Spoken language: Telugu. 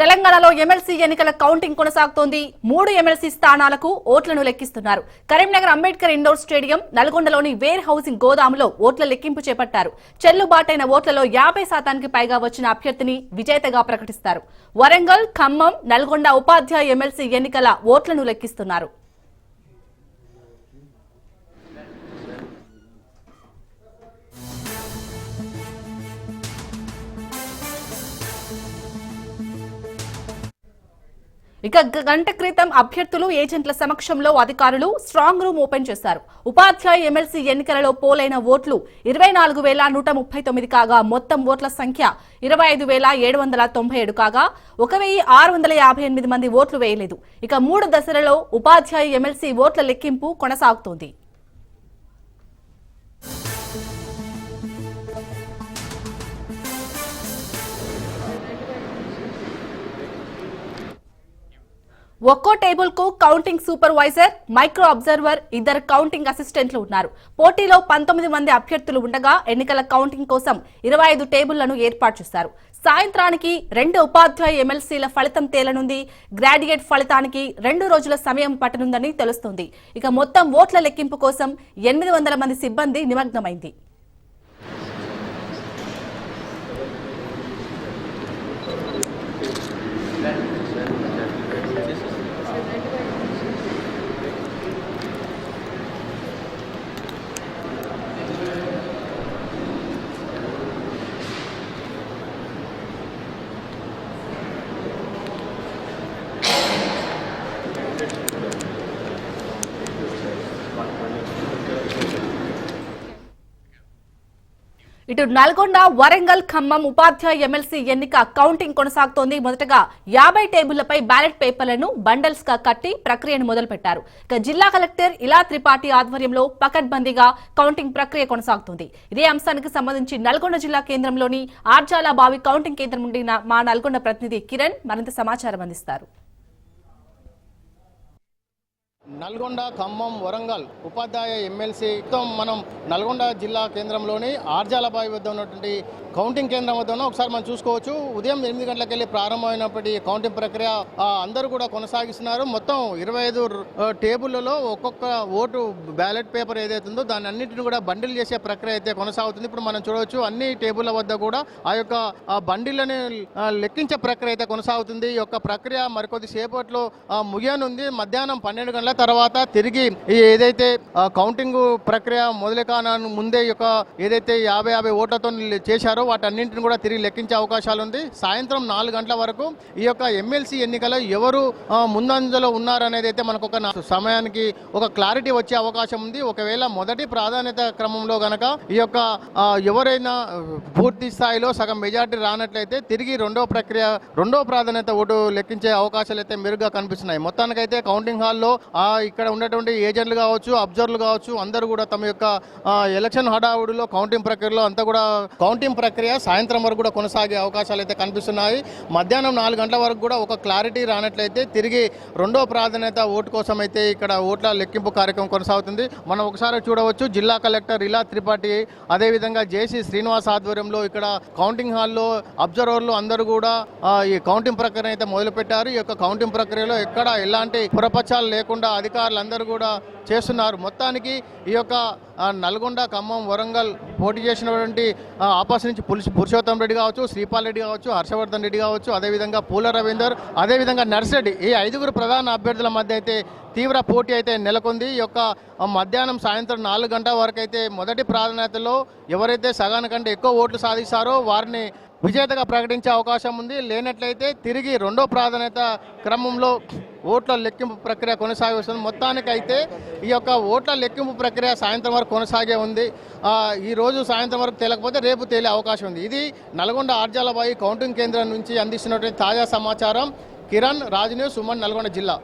తెలంగాణలో ఎమ్మెల్సీ ఎన్నికల కౌంటింగ్ కొనసాగుతోంది. మూడు ఎమ్మెల్సీ స్థానాలకు ఓట్లను లెక్కిస్తున్నారు. కరీంనగర్ అంబేద్కర్ ఇండోర్ స్టేడియం నల్గొండలోని వేర్ హౌసింగ్ గోదాములో ఓట్ల లెక్కింపు చేపట్టారు. చెల్లుబాటైన ఓట్లలో యాభై శాతానికి పైగా వచ్చిన అభ్యర్థిని విజేతగా ప్రకటిస్తారు. వరంగల్ ఖమ్మం నల్గొండ ఉపాధ్యాయ ఎమ్మెల్సీ ఎన్నికల ఓట్లను లెక్కిస్తున్నారు. ఇక గంట క్రితం అభ్యర్థులు ఏజెంట్ల సమక్షంలో అధికారులు స్ట్రాంగ్ రూమ్ ఓపెన్ చేశారు. ఉపాధ్యాయ ఎమ్మెల్సీ ఎన్నికలలో పోలైన ఓట్లు ఇరవై నాలుగు వేల నూట ముప్పై తొమ్మిది కాగా మొత్తం ఓట్ల సంఖ్య ఇరవై ఐదు వేల ఏడు వందల తొంభై ఏడు కాగా ఒక వెయ్యి ఆరు వందల యాభై ఎనిమిది మంది ఓట్లు వేయలేదు. ఇక మూడు దశలలో ఉపాధ్యాయ ఎమ్మెల్సీ ఓట్ల లెక్కింపు కొనసాగుతోంది. ఒక్కో టేబుల్కు కౌంటింగ్ సూపర్వైజర్ మైక్రో అబ్జర్వర్ ఇద్దరు కౌంటింగ్ అసిస్టెంట్లు ఉన్నారు. పోటీలో పంతొమ్మిది మంది అభ్యర్థులు ఉండగా ఎన్నికల కౌంటింగ్ కోసం ఇరవై ఐదు టేబుళ్ళను ఏర్పాటు చేశారు. సాయంత్రానికి రెండు ఉపాధ్యాయ ఎమ్మెల్సీల ఫలితం తేలనుంది. గ్రాడ్యుయేట్ ఫలితానికి రెండు రోజుల సమయం పట్టనుందని తెలుస్తోంది. ఇక మొత్తం ఓట్ల లెక్కింపు కోసం ఎనిమిది వందల మంది సిబ్బంది నిమగ్నమైంది. ఇటు నల్గొండ వరంగల్ ఖమ్మం ఉపాధ్యాయ ఎమ్మెల్సీ ఎన్నిక కౌంటింగ్ కొనసాగుతోంది. మొదటగా యాభై టేబుళ్ళపై బ్యాలెట్ పేపర్లను బండల్స్గా కట్టి ప్రక్రియను మొదలుపెట్టారు. ఇక జిల్లా కలెక్టర్ ఇలా త్రిపాఠి ఆధ్వర్యంలో పకడ్బందీగా కౌంటింగ్ ప్రక్రియ కొనసాగుతుంది. ఇదే అంశానికి సంబంధించి నల్గొండ జిల్లా కేంద్రంలోని ఆర్జాల బావి కౌంటింగ్ కేంద్రం నుండి మా నల్గొండ ప్రతినిధి కిరణ్ మరింత సమాచారం అందిస్తారు. నల్గొండ ఖమ్మం వరంగల్ ఉపాధ్యాయ ఎమ్మెల్సీ. మొత్తం మనం నల్గొండ జిల్లా కేంద్రంలోని ఆర్జాలబాయి వద్ద ఉన్నటువంటి కౌంటింగ్ కేంద్రం వద్ద ఒకసారి మనం చూసుకోవచ్చు. ఉదయం ఎనిమిది గంటలకు వెళ్ళి ప్రారంభమైనప్పటి కౌంటింగ్ ప్రక్రియ అందరూ కూడా కొనసాగిస్తున్నారు. మొత్తం ఇరవై ఐదు టేబుల్లలో ఒక్కొక్క ఓటు బ్యాలెట్ పేపర్ ఏదైతే ఉందో దాని అన్నింటిని కూడా బండిల్ చేసే ప్రక్రియ అయితే కొనసాగుతుంది. ఇప్పుడు మనం చూడవచ్చు అన్ని టేబుల్ల వద్ద కూడా ఆ యొక్క ఆ బండిలని లెక్కించే ప్రక్రియ అయితే కొనసాగుతుంది. ఈ యొక్క ప్రక్రియ మరికొద్ది సేపట్లో ముగియనుంది. మధ్యాహ్నం పన్నెండు గంటల తర్వాత తిరిగి ఈ ఏదైతే కౌంటింగ్ ప్రక్రియ మొదలు కాను ముందే యొక్క ఏదైతే యాభై యాభై ఓట్లతో చేశారో వాటన్నింటిని కూడా తిరిగి లెక్కించే అవకాశాలు ఉంది. సాయంత్రం నాలుగు గంటల వరకు ఈ యొక్క ఎమ్మెల్సీ ఎన్నికలో ఎవరు ముందంజలో ఉన్నారనేది అయితే మనకు ఒక సమయానికి ఒక క్లారిటీ వచ్చే అవకాశం ఉంది. ఒకవేళ మొదటి ప్రాధాన్యత క్రమంలో గనక ఈ యొక్క ఎవరైనా పూర్తి స్థాయిలో సగం మెజార్టీ రానట్లయితే తిరిగి రెండో ప్రక్రియ రెండో ప్రాధాన్యత ఓటు లెక్కించే అవకాశాలు అయితే మెరుగ్గా కనిపిస్తున్నాయి. మొత్తానికైతే కౌంటింగ్ హాల్లో ఆ, ఇక్కడ ఉన్నటువంటి ఏజెంట్లు కావచ్చు అబ్జర్వర్లు కావచ్చు అందరూ కూడా తమ యొక్క ఎలక్షన్ హడావుడిలో కౌంటింగ్ ప్రక్రియలో అంతా కూడా కౌంటింగ్ ప్రక్రియ సాయంత్రం వరకు కూడా కొనసాగే అవకాశాలు అయితే కనిపిస్తున్నాయి. మధ్యాహ్నం నాలుగు గంటల వరకు కూడా ఒక క్లారిటీ రానట్లయితే తిరిగి రెండో ప్రాధాన్యత ఓటు కోసం అయితే ఇక్కడ ఓట్ల లెక్కింపు కార్యక్రమం కొనసాగుతుంది. మనం ఒకసారి చూడవచ్చు జిల్లా కలెక్టర్ ఇలా త్రిపాఠి అదేవిధంగా జేసీ శ్రీనివాస్ ఆధ్వర్యంలో ఇక్కడ కౌంటింగ్ హాల్లో అబ్జర్వర్లు అందరూ కూడా ఈ కౌంటింగ్ ప్రక్రియ అయితే మొదలుపెట్టారు. ఈ యొక్క కౌంటింగ్ ప్రక్రియలో ఎక్కడ ఎలాంటి పురపక్షాలు లేకుండా అధికారులు అందరూ కూడా చేస్తున్నారు. మొత్తానికి ఈ యొక్క నల్గొండ ఖమ్మం వరంగల్ పోటీ చేసినటువంటి ఆ, ఆపాస్ నుంచి పురుషోత్తం రెడ్డి కావచ్చు శ్రీపాల్ రెడ్డి కావచ్చు హర్షవర్ధన్ రెడ్డి కావచ్చు అదేవిధంగా పూల రవీందర్ అదేవిధంగా నర్సిరెడ్డి. ఈ ఐదుగురు ప్రధాన అభ్యర్థుల మధ్య అయితే తీవ్ర పోటీ అయితే నెలకొంది. ఈ యొక్క మధ్యాహ్నం సాయంత్రం నాలుగు గంటల వరకు అయితే మొదటి ప్రాధాన్యతలో ఎవరైతే సగానికంటే ఎక్కువ ఓట్లు సాధిస్తారో వారిని విజేతగా ప్రకటించే అవకాశం ఉంది. లేనట్లయితే తిరిగి రెండో ప్రాధాన్యత క్రమంలో ఓట్ల లెక్కింపు ప్రక్రియ కొనసాగిస్తుంది. మొత్తానికైతే ఈ యొక్క ఓట్ల లెక్కింపు ప్రక్రియ సాయంత్రం వరకు కొనసాగే ఉంది. ఈ రోజు సాయంత్రం వరకు తేలకపోతే రేపు తేలే అవకాశం ఉంది. ఇది నల్గొండ ఆర్జాలబాయి కౌంటింగ్ కేంద్రం నుంచి అందిస్తున్నటువంటి తాజా సమాచారం. కిరణ్ రాజు న్యూస్ సుమన్ నల్గొండ జిల్లా.